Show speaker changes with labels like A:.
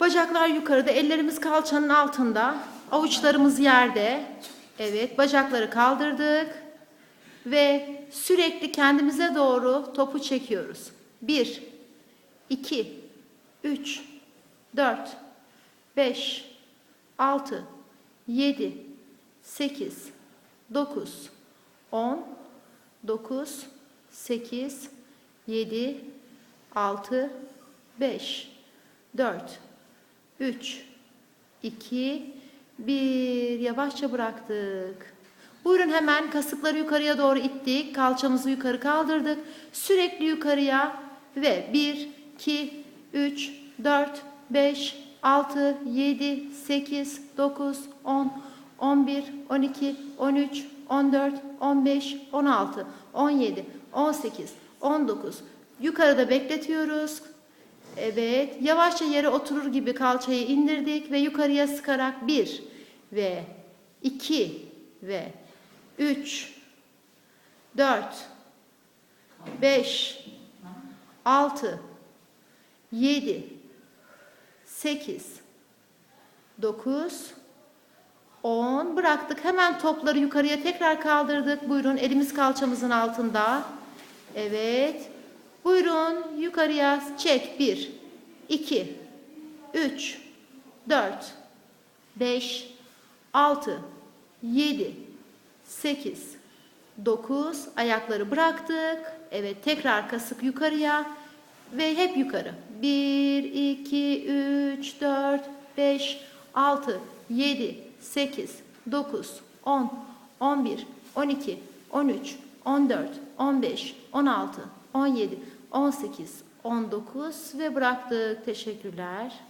A: Bacaklar yukarıda, ellerimiz kalçanın altında, avuçlarımız yerde. Evet, bacakları kaldırdık ve sürekli kendimize doğru topu çekiyoruz. Bir, iki, üç, dört, beş, altı, yedi, sekiz, dokuz, on, dokuz, sekiz, yedi, altı, beş, dört. 3, 2, 1. Yavaşça bıraktık. Buyurun hemen kasıkları yukarıya doğru ittik. Kalçamızı yukarı kaldırdık. Sürekli yukarıya ve 1, 2, 3, 4, 5, 6, 7, 8, 9, 10, 11, 12, 13, 14, 15, 16, 17, 18, 19. Yukarıda bekletiyoruz. Evet, yavaşça yere oturur gibi kalçayı indirdik ve yukarıya sıkarak bir ve iki ve üç dört beş altı yedi sekiz dokuz on bıraktık. Hemen topları yukarıya tekrar kaldırdık. Buyurun elimiz kalçamızın altında. Evet. Buyurun yukarıya çek. bir iki üç dört beş altı yedi sekiz dokuz Ayakları bıraktık. Evet tekrar kasık yukarıya ve hep yukarı. bir iki üç dört beş altı yedi sekiz dokuz on on bir on iki on üç on dört on beş on altı 17, 18, 19 ve bıraktık. Teşekkürler.